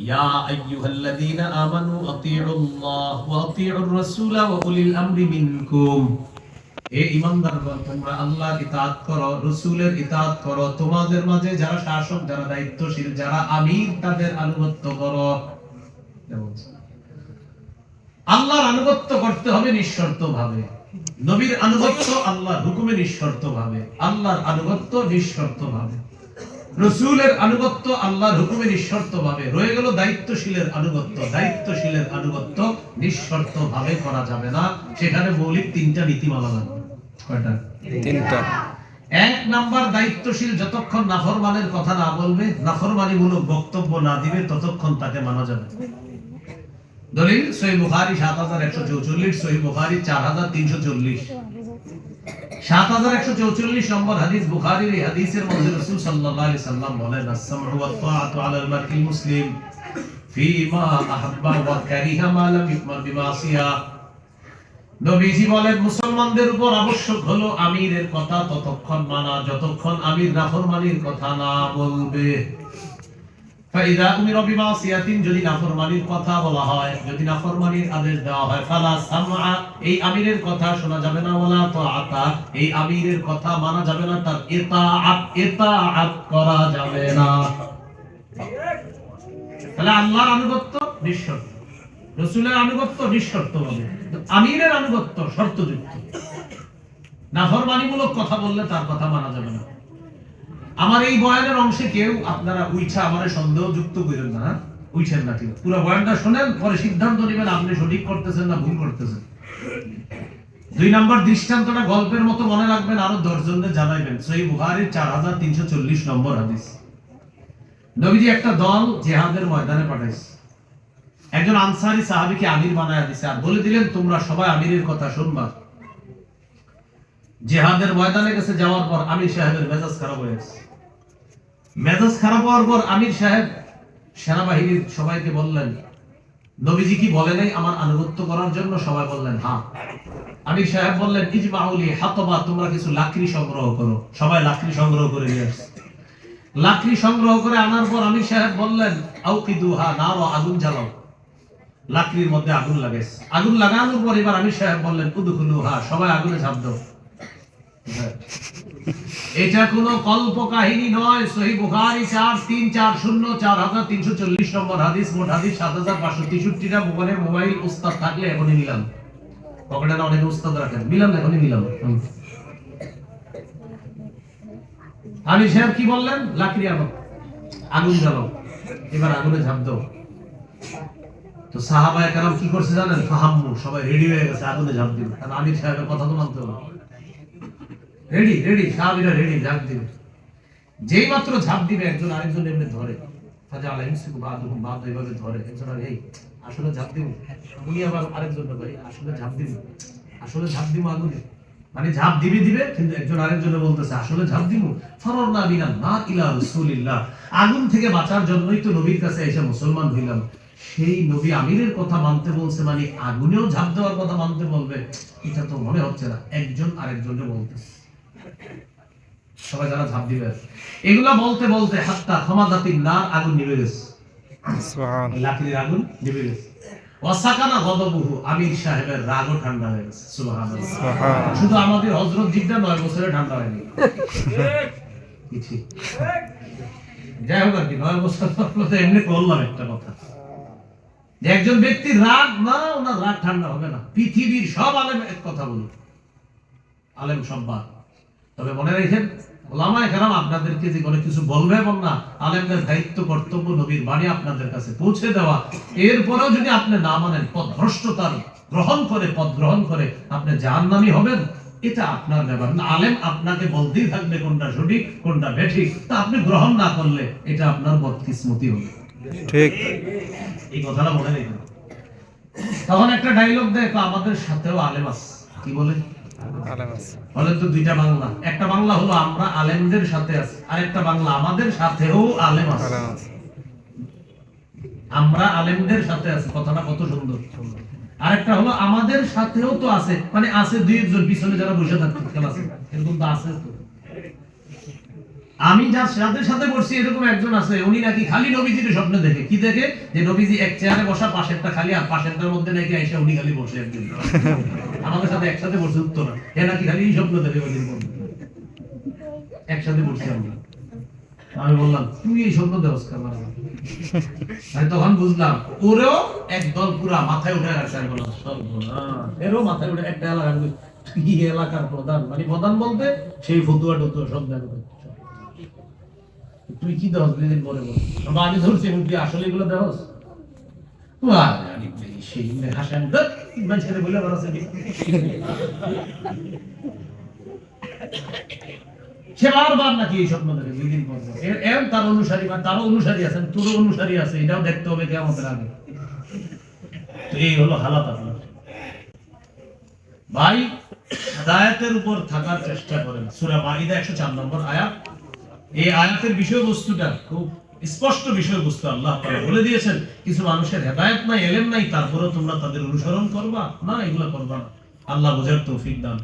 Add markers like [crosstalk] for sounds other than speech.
ইয়া আইয়ুহাল্লাযীনা আমানু আতিউল্লাহ ওয়া আতিউর রাসূল ওয়া উলিল আমরি মিনকুম হে ঈমানদারগণ তোমরা আল্লাহর ইতাআত করো, রাসূলের ইতাআত করো। তোমাদের মাঝে যারা শাসক, যারা দায়িত্বশীল, যারা আমির, তাদের আনুগত্য করো। আল্লাহর আনুগত্য করতে হবে নিঃশর্ত ভাবে নবীর আনুগত্য আল্লাহর হুকুমে নিঃশর্ত ভাবে আল্লাহর আনুগত্য নিঃশর্ত ভাবে রসুলের আনুগত্য আল্লাহর হুকুমে নিঃশর্ত ভাবে রয়ে গেল দায়িত্বশীলের আনুগত্য। দায়িত্বশীলের আনুগত্য নিঃশর্ত ভাবে করা যাবে না। সেখানে মৌলিক তিনটা নীতিমালা লাগবে। কয়টা? তিনটা। এক নাম্বার দায়িত্বশীল যতক্ষণ নাফরমানের কথা না বলবে নাফরমানিমূলক বক্তব্য না দিবে ততক্ষণ তাকে মানা যাবে। দলিল সহি বুখারি সাত হাজার একশো চৌচল্লিশ সহি বুখারি চার হাজার তিনশো চল্লিশ। মুসলমানদের উপর আবশ্যক হলো আমিরের কথা ততক্ষণ মানা যতক্ষণ আমির নাফরমানির কথা না বলবে। ফাইদা উমির যদি নাফরমানির কথা বলা হয়, যদি নাফরমানির আদেশ দেওয়া হয়, ফালা সামআ, এই আমিরের কথা শোনা যাবে না, ওয়ালা তাআতা, এই আমিরের কথা মানা যাবে না, তার ইতাআত ইতাআত করা যাবে না। তাহলে আল্লাহর আনুগত্য নিঃশর্ত, রসুলের আনুগত্য নিঃশর্ত হবে। আমিরের আনুগত্য শর্তযুক্ত। নাফরমানিমূলক কথা বললে তার কথা মানা যাবে না। আমার এই বয়ানের অংশে কেউ আপনারা উইছা আমার সন্দেহ যুক্ত করেন না হ্যাঁ? উইছেন না ঠিক পুরো বয়ানটা শোনেন, পরে সিদ্ধান্ত নেবেন আপনি সঠিক করতেছেন না ভুল করতেছেন। দুই নাম্বার, দৃষ্টান্তটা গল্পের মতো মনে রাখবেন, আরও দশজনদের জানাইবেন। সহি বুহারির চার হাজার তিনশো চল্লিশ নম্বর হাদিস। নবীজি একটা দল জেহাদের ময়দানে পাঠাইছে। একজন আনসারি সাহাবিকে আমির বানায় দিছে আর বলে দিলেন, তোমরা সবাই আমিরের কথা শুনবা। জেহাদের ময়দানে গেছে যাওয়ার পর আমির সাহেবের মেজাজ খারাপ হয়ে গেছে। মেজাজ খারাপ হওয়ার পর আমির সাহেব সেনাবাহিনীর সবাইকে বললেন, নবীজি কি বলে নাই আমার আনুগত্য করার জন্য? সবাই বললেন হ্যাঁ। আমির সাহেব বললেন, ইজমাউলি হাতবা, তোমরা কিছু লাকড়ি সংগ্রহ করো। সবাই লাকড়ি সংগ্রহ করে নিয়ে আসছে। লাকড়ি সংগ্রহ করে আনার পর আমির সাহেব বললেন আউকিদু হা নারো, আগুন জ্বালাও। লাকড়ির মধ্যে আগুন লাগাইছে। আগুন লাগানোর পর এবার আমির সাহেব বললেন উদুখুলু হা সবাই আগুনে ঝাঁপ দাও। এটা কোন কল্প কাহিনী নয়। সহি বুখারি চার তিন চার শূন্য চার হাজার তিনশো চল্লিশ নম্বর হাদিস মোট হাদিস সাত হাজার পাঁচশো তেষট্টিটা মোবাইলের মোবাইল উস্তাদ থাকলে এখনই নিলাম। পকেটে না অনেকে উস্তাদ রাখেন। মিলাম না, এখনই হুম। আমি সাহেব কি বললেন? লাকড়ি আনো। আগুন জ্বালাও। এবার আগুনে ঝাঁপ দাও। তো সাহাবায় কারাম কি করছে জানেন? ফাহাম্মু সবাই রেডি হয়ে গেছে আগুনে ঝাঁপ দিবে কারণ আমির সাহেবের কথা তো মানতে হবে। রেডি রেডি সাহাবীরা রেডি ঝাঁপ দিবে। যেই মাত্র ঝাঁপ দিবে, একজন আরেকজন এমনি ধরে। ফাজা আলাইহিস বাদুহুম, বাদ এইভাবে ধরে। একজন আর এই, আসলে ঝাঁপ দিব? উনি আবার আরেকজন ভাই আসলে ঝাঁপ দিব। আসলে ঝাঁপ দিব আগুনে? মানে ঝাঁপ দিবে দিবে, কিন্তু একজন আরেকজনে বলতেছে, আসলে ঝাঁপ দিব? ফরর না বিনা না ইলা রাসূলিল্লাহ। আগুন থেকে বাঁচার জন্যই তো নবীর কাছে এসে মুসলমান হইলাম। সেই নবী আমিরের কথা মানতে বলছে মানে আগুনেও ঝাঁপ দেওয়ার কথা মানতে বলবে। এটা তো মনে হচ্ছে না। একজন আরেকজনে বলতেছে। সবাই যারা ঝাঁপ দিবে। এগুলা বলতে বলতে হাত্তা ক্ষমাদাতির নার আগুন নিভে গেছে। লাকড়ির আগুন নিভে গেছে। ওয়াসাকানা গদবহু আমির সাহেবের রাগও ঠান্ডা হয়ে গেছে। সুবহানাল্লাহ। শুধু আমাদের হযরত জিদ্দা নয় বছরে ঠান্ডা হয়নি। [laughs] যাই হোক আর কি নয় বছর তো এমনি বললাম একটা কথা। যে একজন ব্যক্তির রাগ না ওনার রাগ ঠান্ডা হবে না। পৃথিবীর সব আলেম এক কথা বলুন আলেম সব তবে মনে রাখেন ওলামায়ে কেরাম আপনাদেরকে যে কোনো কিছু বলবে এবং না আলেমদের দায়িত্ব কর্তব্য নবীর বাণী আপনাদের কাছে পৌঁছে দেওয়া এরপরেও যদি আপনি না মানেন পথ ভ্রষ্টতার গ্রহণ করে পথ গ্রহণ করে আপনি জাহান্নামী হবেন এটা আপনার ব্যাপার না। আলেম আপনাকে বলতেই থাকবে কোনটা সঠিক কোনটা বেঠিক। তা আপনি গ্রহণ না করলে এটা আপনার বদকিসমতি হবে। ঠিক। এই কথাটা মনে রেখে তখন একটা ডায়লগ দেখো আমাদের সাথেও আলেম আছে। কি বলে? বলে তো দুইটা বাংলা। একটা বাংলা হলো আমরা আলেমদের সাথে আছি আর একটা বাংলা আমাদের সাথেও আলেম আছে। আমরা আলেমদের সাথে আছি কথাটা কত সুন্দর। আরেকটা হলো আমাদের সাথেও তো আছে মানে আছে দুই একজন পিছনে যারা বসে এরকম তো আছে তো। আমি যার সাথে সাথে বসছি এরকম একজন আছে উনি নাকি খালি নবীজির স্বপ্নে দেখে। কি দেখে? যে নবীজি এক চেয়ারে বসা পাশেরটা খালি আর পাশেরটার মধ্যে নাকি আইসা উনি খালি বসে একদিন আমাদের সাথে একসাথে বসে উঠতো না। এ নাকি খালি এই স্বপ্ন দেখে দিন একসাথে বসছি আমরা। আমি বললাম তুই এই স্বপ্ন দেওয়াস কেন আমি তখন বুঝলাম, ওরেও একদল পুরা মাথায় উঠে রাখছে আমি বললাম। এরও মাথায় উঠে একটা এলাকার কি এলাকার প্রধান। মানে প্রধান বলতে সেই ফতুয়া টতুয়া সব জানো তুই কি দশ দিন পরে বল। আমি ধরছি তুই আসলে এগুলো দেহস সে বারবার নাকি এই স্বপ্ন দেখে, দুই দিন তার অনুসারী বা অনুসারী আছেন অনুসারী আছে, এটাও দেখতে হবে কে আমাদের আগে এই হলো হালাত আপনার। ভাই দায়াতের উপর থাকার চেষ্টা করেন। সুরা সূরা মাইদা 104 নম্বর আয়াত। এই আয়াতের বিষয়বস্তুটা খুব স্পষ্ট বিষয়বস্তু আল্লাহ বলে দিয়েছেন, কিছু মানুষের হেদায়ত নাই, এলেম নাই, তারপরেও তোমরা তাদের অনুসরণ করবা? না, এগুলা করবা না। আল্লাহ বোঝার তৌফিক দান